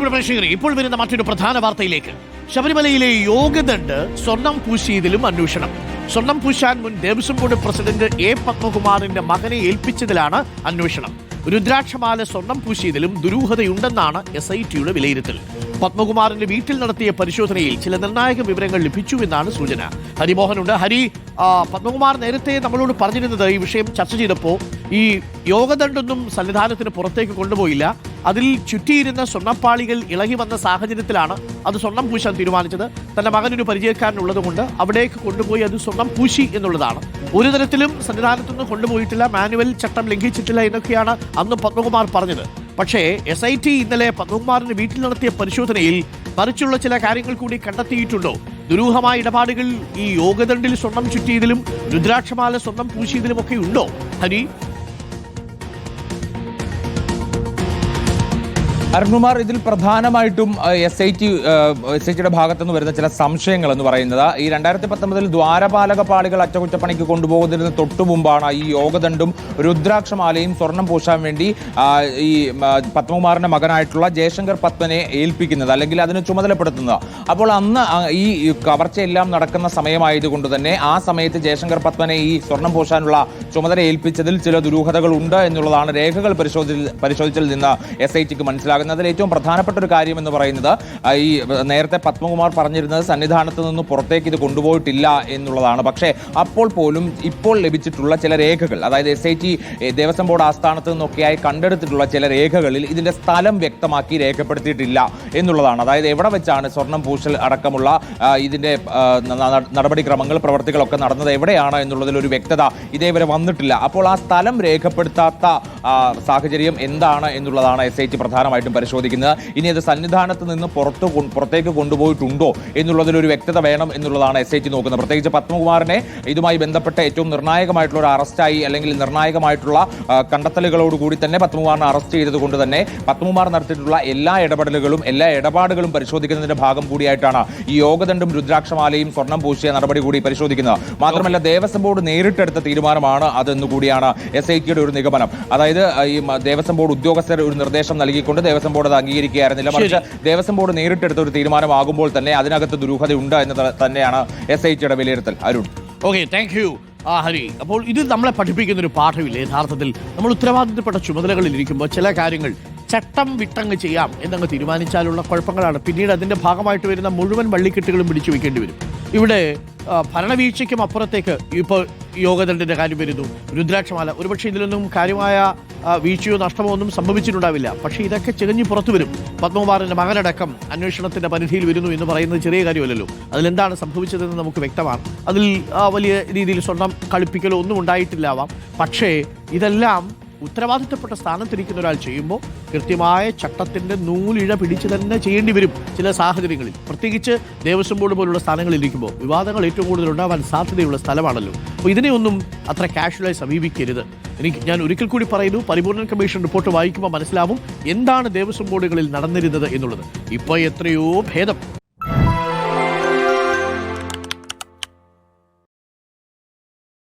പ്രിയപ്പെട്ട പ്രേക്ഷകരെ ഇപ്പോൾ വരുന്ന മറ്റൊരു പ്രധാന വാർത്തയിലേക്ക്. ശബരിമലയിലെ യോഗദണ്ഡ് സ്വർണം പൂശിയതിലും അന്വേഷണം. സ്വർണം പൂശാൻ മുൻ ദേവസ്വം ബോർഡ് പ്രസിഡന്റ് എ പത്മകുമാറിന്റെ മകനെ ഏൽപ്പിച്ചതിലാണ് അന്വേഷണം. രുദ്രാക്ഷമാല സ്വർണം പൂശിയതിലും ദുരൂഹതയുണ്ടെന്നാണ് എസ് ഐ ടിയുടെ വിലയിരുത്തൽ. പത്മകുമാറിന്റെ വീട്ടിൽ നടത്തിയ പരിശോധനയിൽ ചില നിർണായക വിവരങ്ങൾ ലഭിച്ചുവെന്നാണ് സൂചന. ഹരിമോഹനുണ്ട്. ഹരി പത്മകുമാർ നേരത്തെ നമ്മളോട് പറഞ്ഞിരുന്നത് ഈ വിഷയം ചർച്ച ചെയ്തപ്പോൾ ഈ യോഗദണ്ഡൊന്നും സന്നിധാനത്തിന് പുറത്തേക്ക് കൊണ്ടുപോയില്ല. അതിൽ ചുറ്റിയിരുന്ന സ്വർണപ്പാളികൾ ഇളകി വന്ന സാഹചര്യത്തിലാണ് അത് സ്വർണം പൂശാൻ തീരുമാനിച്ചത്. തന്റെ മകനൊരു പരിചയക്കാരനുള്ളത് കൊണ്ട് അവിടേക്ക് കൊണ്ടുപോയി അത് സ്വർണം പൂശി എന്നുള്ളതാണ്. ഒരു തരത്തിലും സന്നിധാനത്തൊന്നും കൊണ്ടുപോയിട്ടില്ല. മാനുവൽ ചട്ടം ലംഘിച്ചിട്ടില്ല എന്നൊക്കെയാണ് അന്ന് പത്മകുമാർ പറഞ്ഞത്. പക്ഷേ എസ് ഐ ടി ഇന്നലെ പത്മകുമാറിന്റെ വീട്ടിൽ നടത്തിയ പരിശോധനയിൽ മറിച്ചുള്ള ചില കാര്യങ്ങൾ കൂടി കണ്ടെത്തിയിട്ടുണ്ടോ? ദുരൂഹമായ ഇടപാടുകൾ ഈ യോഗദണ്ഡിൽ സ്വർണം ചുറ്റിയതിലും രുദ്രാക്ഷമാല സ്വർണം പൂശിയതിലും ഒക്കെ ഉണ്ടോ? ഹരി അരുൺകുമാർ ഇതിൽ പ്രധാനമായിട്ടും S I T S I ടിയുടെ ഭാഗത്തു നിന്ന് വരുന്ന ചില സംശയങ്ങൾ എന്ന് പറയുന്നത്. ഈ രണ്ടായിരത്തി പത്തൊമ്പതിൽ ദ്വാരപാലക പാളികൾ അറ്റകുറ്റപ്പണിക്ക് കൊണ്ടുപോകുന്നതിന് തൊട്ടു മുമ്പാണ് ഈ യോഗദണ്ഡും രുദ്രാക്ഷമാലയും സ്വർണം പൂശാൻ വേണ്ടി ഈ പത്മകുമാറിന്റെ മകനായിട്ടുള്ള ജയശങ്കർ പത്മനെ ഏൽപ്പിക്കുന്നത് അല്ലെങ്കിൽ അതിന് ചുമതലപ്പെടുത്തുന്നത്. അപ്പോൾ അന്ന് ഈ കവർച്ചയെല്ലാം നടക്കുന്ന സമയമായതുകൊണ്ട് തന്നെ ആ സമയത്ത് ജയശങ്കർ പത്മനെ ഈ സ്വർണം പൂശാനുള്ള ചുമതല ഏൽപ്പിച്ചതിൽ ചില ദുരൂഹതകൾ ഉണ്ട് എന്നുള്ളതാണ് രേഖകൾ പരിശോധിച്ചതിൽ പരിശോധിച്ചതിൽ നിന്ന് എസ് ഐ ടിക്ക് മനസ്സിലാകുന്നത്. അതിൽ ഏറ്റവും പ്രധാനപ്പെട്ട ഒരു കാര്യം എന്ന് പറയുന്നത് ഈ നേരത്തെ പത്മകുമാർ പറഞ്ഞിരുന്നത് സന്നിധാനത്ത് നിന്ന് പുറത്തേക്ക് ഇത് കൊണ്ടുപോയിട്ടില്ല എന്നുള്ളതാണ്. പക്ഷേ അപ്പോൾ പോലും ഇപ്പോൾ ലഭിച്ചിട്ടുള്ള ചില രേഖകൾ അതായത് S I T Devaswom board ആസ്ഥാനത്ത് നിന്നൊക്കെയായി കണ്ടെടുത്തിട്ടുള്ള ചില രേഖകളിൽ ഇതിന്റെ സ്ഥലം വ്യക്തമാക്കി രേഖപ്പെടുത്തിയിട്ടില്ല എന്നുള്ളതാണ്. അതായത് എവിടെ വെച്ചാണ് സ്വർണം പൂശൽ അടക്കമുള്ള ഇതിന്റെ നടപടിക്രമങ്ങൾ പ്രവർത്തികളൊക്കെ നടന്നത് എവിടെയാണ് എന്നുള്ളതിൽ ഒരു വ്യക്തത ഇതേവരെ വന്നിട്ടില്ല. അപ്പോൾ ആ സ്ഥലം രേഖപ്പെടുത്താത്ത സാഹചര്യം എന്താണ് എന്നുള്ളതാണ് എസ് ഐ ടി പ്രധാനമായിട്ടും പരിശോധിക്കുന്നത്. ഇനി അത് സന്നിധാനത്ത് നിന്ന് പുറത്ത് പുറത്തേക്ക് കൊണ്ടുപോയിട്ടുണ്ടോ എന്നുള്ളതിലൊരു വ്യക്തത വേണം എന്നുള്ളതാണ് എസ് ഐ ടി നോക്കുന്നത്. പ്രത്യേകിച്ച് പത്മകുമാറിനെ ഇതുമായി ബന്ധപ്പെട്ട ഏറ്റവും നിർണായകമായിട്ടുള്ള ഒരു അറസ്റ്റായി അല്ലെങ്കിൽ നിർണായകമായിട്ടുള്ള കണ്ടെത്തലുകളോട് കൂടി തന്നെ പത്മകുമാറിനെ അറസ്റ്റ് ചെയ്തതുകൊണ്ട് തന്നെ പത്മകുമാർ നടത്തിയിട്ടുള്ള എല്ലാ ഇടപെടലുകളും എല്ലാ ഇടപാടുകളും പരിശോധിക്കുന്നതിന്റെ ഭാഗം കൂടിയായിട്ടാണ് ഈ യോഗദണ്ഡും രുദ്രാക്ഷമാലയും സ്വർണം പൂശിയ നടപടി കൂടി പരിശോധിക്കുന്നത്. മാത്രമല്ല ദേവസ്വം ബോർഡ് നേരിട്ടെടുത്ത തീരുമാനമാണ് അതെന്നുകൂടിയാണ് എസ് ഐ ടിയുടെ ഒരു നിഗമനം. അതായത് ഈ ദേവസ്വം ബോർഡ് ഉദ്യോഗസ്ഥർ ഒരു നിർദ്ദേശം നൽകിക്കൊണ്ട് ദേവസ്വം ബോർഡ് അത് അംഗീകരിക്കുകയായിരുന്നില്ല. മറിച്ച് ദേവസ്വം ബോർഡ് നേരിട്ടെടുത്ത ഒരു തീരുമാനമാകുമ്പോൾ തന്നെ അതിനകത്ത് ദുരൂഹതയുണ്ട് എന്ന് തന്നെയാണ് എസ് ഐ ടിയുടെ വിലയിരുത്തൽ. അരുൺ. ഓക്കെ താങ്ക് യു ആ ഹരി അപ്പോൾ ഇത് നമ്മളെ പഠിപ്പിക്കുന്ന ഒരു പാഠമില്ല യഥാർത്ഥത്തിൽ. നമ്മൾ ഉത്തരവാദിത്തപ്പെട്ട ചുമതലകളിൽ ഇരിക്കുമ്പോൾ ചില കാര്യങ്ങൾ ചട്ടം വിട്ടങ്ങ് ചെയ്യാം എന്നങ്ങ് തീരുമാനിച്ചാലുള്ള കുഴപ്പങ്ങളാണ്. പിന്നീട് അതിന്റെ ഭാഗമായിട്ട് വരുന്ന മുഴുവൻ വള്ളിക്കെട്ടുകളും പിടിച്ചു വെക്കേണ്ടി വരും. ഇവിടെ ഭരണവീഴ്ചയ്ക്കും അപ്പുറത്തേക്ക് ഇപ്പോൾ യോഗദണ്ഡിന്റെ കാര്യം വരുന്നു. രുദ്രാക്ഷമാല. ഒരുപക്ഷെ ഇതിലൊന്നും കാര്യമായ വീഴ്ചയോ നഷ്ടമോ ഒന്നും സംഭവിച്ചിട്ടുണ്ടാവില്ല. പക്ഷേ ഇതൊക്കെ ചികഞ്ഞു പുറത്തു വരും. പത്മകുമാറിന്റെ മകനടക്കം അന്വേഷണത്തിന്റെ പരിധിയിൽ വരുന്നു എന്ന് പറയുന്നത് ചെറിയ കാര്യമല്ലല്ലോ. അതിലെന്താണ് സംഭവിച്ചതെന്ന് നമുക്ക് വ്യക്തമാണ്. അതിൽ വലിയ രീതിയിൽ സ്വർണം കളിപ്പിക്കലോ ഒന്നും ഉണ്ടായിട്ടില്ലാവാം. പക്ഷേ ഇതെല്ലാം ഉത്തരവാദിത്തപ്പെട്ട സ്ഥാനത്തിരിക്കുന്ന ഒരാൾ ചെയ്യുമ്പോൾ കൃത്യമായ ചട്ടത്തിന്റെ നൂലിഴ പിടിച്ച് തന്നെ ചെയ്യേണ്ടി വരും ചില സാഹചര്യങ്ങളിൽ. പ്രത്യേകിച്ച് ദേവസ്വം ബോർഡ് പോലുള്ള സ്ഥാനങ്ങളിലിരിക്കുമ്പോൾ വിവാദങ്ങൾ ഏറ്റവും കൂടുതൽ ഉണ്ടാവാൻ സാധ്യതയുള്ള സ്ഥലമാണല്ലോ. അപ്പോൾ ഇതിനെയൊന്നും അത്ര കാഷ്വലായി സമീപിക്കരുത്. എനിക്ക് ഞാൻ ഒരിക്കൽ കൂടി പറയുന്നു പരിപൂർണ കമ്മീഷൻ റിപ്പോർട്ട് വായിക്കുമ്പോൾ മനസ്സിലാവും എന്താണ് ദേവസ്വം ബോർഡുകളിൽ നടന്നിരുന്നത് എന്നുള്ളത്. ഇപ്പോൾ എത്രയോ ഭേദം.